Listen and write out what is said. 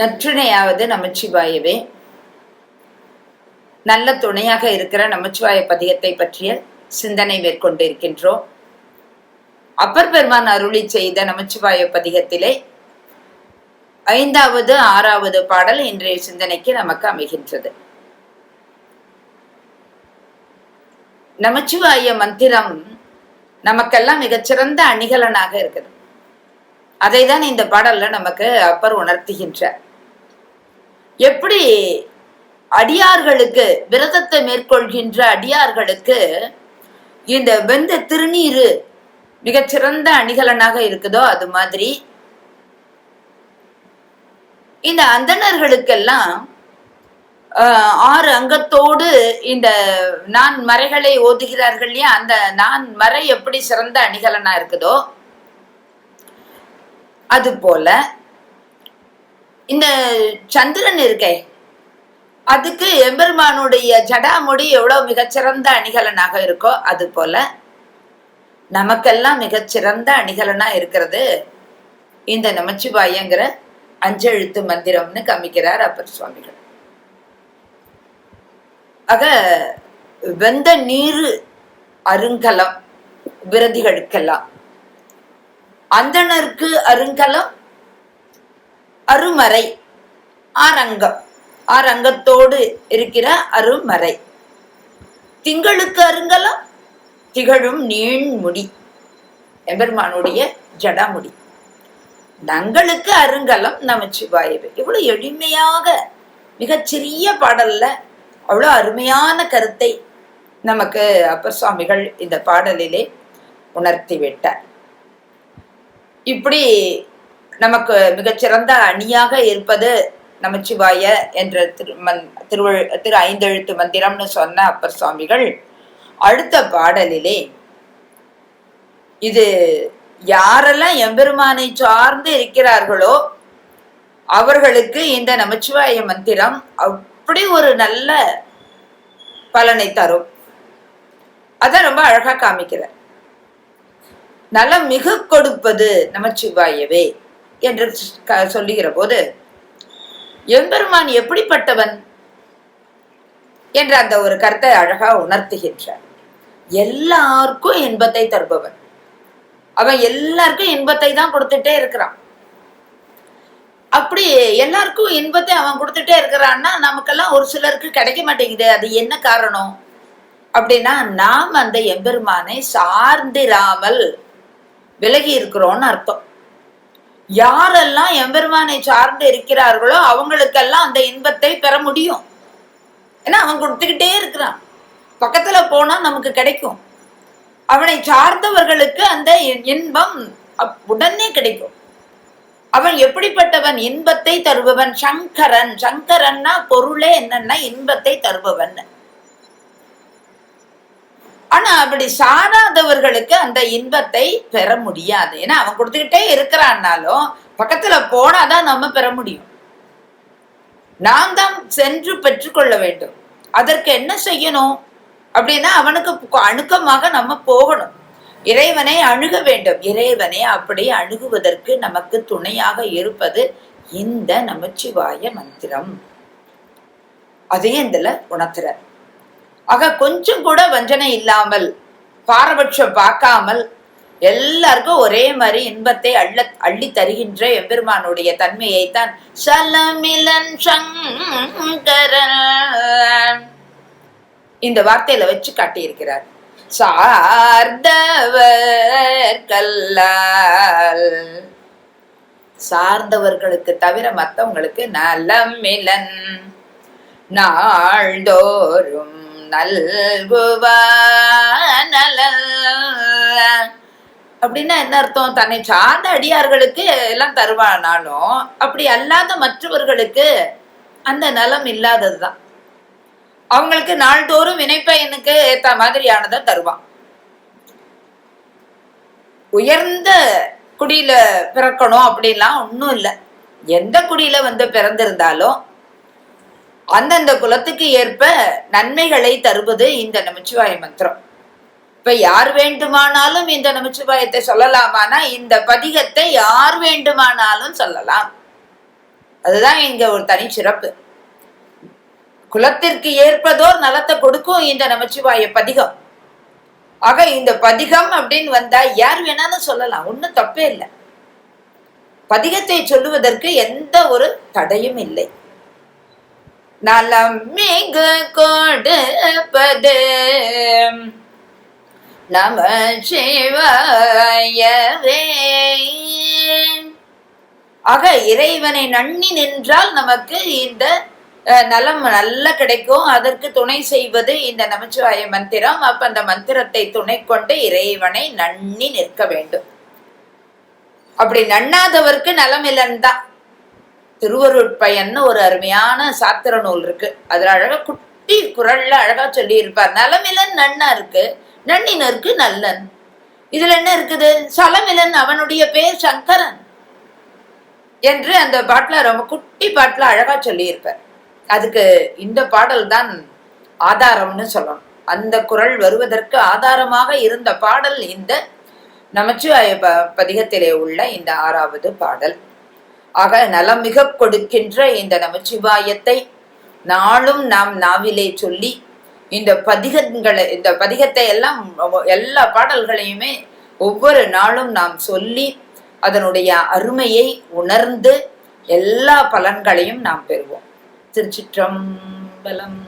நற்றுணையாவது நமச்சிவாயவே. நல்ல துணையாக இருக்கிற நமச்சிவாய பதிகத்தை பற்றிய சிந்தனை மேற்கொண்டு இருக்கின்றோம் அப்பர் பெருமான் அருளி செய்த நமச்சிவாய பதிகத்திலே ஐந்தாவது ஆறாவது பாடல் இன்றைய சிந்தனைக்கு நமக்கு அமைகின்றது. நமச்சிவாய மந்திரம் நமக்கெல்லாம் மிகச்சிறந்த அணிகலனாக இருக்குது அதை தான் இந்த பாடல்ல நமக்கு அப்பர் உணர்த்துகின்றார். எப்படி அடியார்களுக்கு விரதத்தை மேற்கொள்கின்ற அடியார்களுக்கு இந்த வெந்த திருநீரு மிகச்சிறந்த அணிகலனாக இருக்குதோ அது மாதிரி இந்த அந்தணர்களுக்கெல்லாம் ஆஹ், ஆறு அங்கத்தோடு இந்த நான் மறைகளை ஓதுகிறார்கள் இல்லையா? அந்த நான் மறை எப்படி சிறந்த அணிகலனா இருக்குதோ அது போல இந்த சந்திரன் இருக்கே. அதுக்கு எம்பெருமானுடைய ஜடாமுடி எவ்வளவு மிகச்சிறந்த அணிகலனாக இருக்கோ அது போல நமக்கெல்லாம் மிகச்சிறந்த அணிகலனா இருக்கிறது இந்த நமச்சிவாயங்கிற அஞ்செழுத்து மந்திரம்னு காமிக்கிறார் அப்பர் சுவாமிகள். ஆக வெந்த நீர் அருங்கலம் விரதிகளுக்கெல்லாம் அந்தணருக்கு அருங்கலம் அருமறை. ஆரங்கம். ஆரங்கத்தோடு இருக்கிற அருமறை. திங்களுக்கு அருங்கலம் திகழும் நீண்முடி எம்பெருமானுடைய ஜடாமுடி. நங்களுக்கு அருங்கலம் நமச்சிவாயவே. இவ்வளவு எளிமையாக மிகச்சிறிய பாடல்ல அவ்வளோ அருமையான கருத்தை நமக்கு அப்பர் சுவாமிகள் இந்த பாடலிலே உணர்த்தி விட்டார். இப்படி நமக்கு மிகச்சிறந்த அணியாக இருப்பது நமச்சிவாய என்ற திரு மந் திருவழு திரு ஐந்தெழுத்து மந்திரம்னு சொன்ன அப்பர் சுவாமிகள். அடுத்த பாடலிலே இது யாரெல்லாம் எம்பெருமானை சார்ந்து இருக்கிறார்களோ அவர்களுக்கு இந்த நமச்சிவாய மந்திரம் அப்படி ஒரு நல்ல பலனை தரும். அதான் ரொம்ப அழகா காமிக்கிறார் நலம் மிக கொடுப்பது நமச்சிவாயவே. என்று க- சொல்லுகிற போது எம்பெருமான் எப்படிப்பட்டவன்? என்ற அந்த ஒரு கருத்தை அழகா உணர்த்துகின்றார். எல்லாருக்கும் இன்பத்தை தருபவன். அவன் எல்லாருக்கும் இன்பத்தை தான் கொடுத்துட்டே இருக்கிறான். அப்படி எல்லாருக்கும் இன்பத்தை அவன் கொடுத்துட்டே இருக்கிறான்னா நமக்கெல்லாம் ஒரு சிலருக்கு கிடைக்க மாட்டேங்குது. அது என்ன காரணம்? அப்படின்னா நாம் அந்த எம்பெருமானை சார்ந்திராமல் விலகி இருக்கிறோம்னு அர்த்தம். யாரெல்லாம் எம்பெருமானை சார்ந்து இருக்கிறார்களோ அவங்களுக்கெல்லாம் அந்த இன்பத்தை பெற முடியும். ஏன்னா அவன் கொடுத்துக்கிட்டே இருக்கிறான். பக்கத்துல போனா நமக்கு கிடைக்கும். அவனை சார்ந்தவர்களுக்கு அந்த இன்பம் அப்- உடனே கிடைக்கும். அவன் எப்படிப்பட்டவன்? இன்பத்தை தருபவன். சங்கரன். சங்கரன்னா பொருளே என்னன்னா இன்பத்தை தருபவன். ஆனா அப்படி சாராதவர்களுக்கு அந்த இன்பத்தை பெற முடியாது. ஏன்னா அவன் கொடுத்துக்கிட்டே இருக்கிறான்னாலும் பக்கத்துல போனாதான் நம்ம பெற முடியும். நாம் தான் சென்று பெற்றுக்கொள்ள வேண்டும். அதற்கு என்ன செய்யணும்? அப்படின்னா அவனுக்கு அணுக்கமாக நம்ம போகணும். இறைவனை அணுக வேண்டும். இறைவனை அப்படி அணுகுவதற்கு நமக்கு துணையாக இருப்பது இந்த நமச்சிவாய மந்திரம். அதையும் இதுல உணர்த்துறார். ஆக கொஞ்சம் கூட வஞ்சனை இல்லாமல் பாரபட்சம் பார்க்காமல் எல்லாருக்கும் ஒரே மாதிரி இன்பத்தை அள்ள அள்ளி தருகின்ற எம்பெருமானுடைய தன்மையைத்தான் சலமிலன் சங்கரன் இந்த வார்த்தையில வச்சு காட்டியிருக்கிறார். சார்ந்தவர் கல்லால். சார்ந்தவர்களுக்கு தவிர மத்தவங்களுக்கு நலமிலன். நாள்தோறும் நல்குவார் அப்படின்னா என்ன அர்த்தம்? தன்னை சார்ந்த அடியார்களுக்கு எல்லாம் தருவானாலும் அப்படி அல்லாத மற்றவர்களுக்கு அந்த நலம் இல்லாததுதான். அவங்களுக்கு நாள்தோறும் வினைப்பயனுக்கு ஏத்த மாதிரியானதை தருவான். உயர்ந்த குடியில பிறக்கணும் அப்படின்லாம் ஒன்றும் இல்லை. எந்த குடியில வந்து பிறந்திருந்தாலும் அந்தந்த குலத்துக்கு ஏற்ப நன்மைகளை தருவது இந்த நமச்சிவாய மந்திரம். இப்ப யார் வேண்டுமானாலும் இந்த நமச்சிவாயத்தை சொல்லலாமானா இந்த பதிகத்தை யார் வேண்டுமானாலும் சொல்லலாம். அதுதான் இங்க ஒரு தனி சிறப்பு. குலத்திற்கு ஏற்பதோர் நலத்தை கொடுக்கும் இந்த நமச்சிவாய பதிகம். ஆக இந்த பதிகம் அப்படின்னு வந்தா யார் வேணாலும் சொல்லலாம். ஒண்ணும் தப்பே இல்லை. பதிகத்தை சொல்லுவதற்கு எந்த ஒரு தடையும் இல்லை. நலம் மிகு கொடுப்பது. நம சிவாயவே. ஆக இறைவனை நன்னி நின்றால் நமக்கு இந்த அஹ், நலம் நல்ல கிடைக்கும். அதற்கு துணை செய்வது இந்த நமச்சிவாய மந்திரம். அப்ப அந்த மந்திரத்தை துணை கொண்டு இறைவனை நன்னி நிற்க வேண்டும். அப்படி நன்னாதவருக்கு நலம் இல்லைன்னுதான் திருவருட்பயன்னு ஒரு அருமையான சாத்திர நூல் இருக்கு. அதுல அழகா குட்டி குரல்ல அழகா சொல்லி இருப்பார் நலமிலன் நன்னா இருக்கு நன்னினருக்கு நல்லன். இதுல என்ன இருக்குது? சலமிலன் அவனுடைய பேர் சங்கரன் என்று அந்த பாட்டுல ரொம்ப குட்டி பாட்டுல அழகா சொல்லியிருப்பார். அதுக்கு இந்த பாடல் தான் ஆதாரம்னு சொல்லணும். அந்த குரல் வருவதற்கு ஆதாரமாக இருந்த பாடல் இந்த நமச்சிவாய ப பதிகத்திலே உள்ள இந்த ஆறாவது பாடல். ஆக நலம் மிக கொடுக்கின்ற இந்த நமச்சிவாயத்தை நாளும் நாம் நாவிலே சொல்லி இந்த பதிகங்களை இந்த பதிகத்தை எல்லாம் எல்லா பாடல்களையுமே ஒவ்வொரு நாளும் நாம் சொல்லி அதனுடைய அருமையை உணர்ந்து எல்லா பலன்களையும் நாம் பெறுவோம். திருச்சிற்றம்பலம்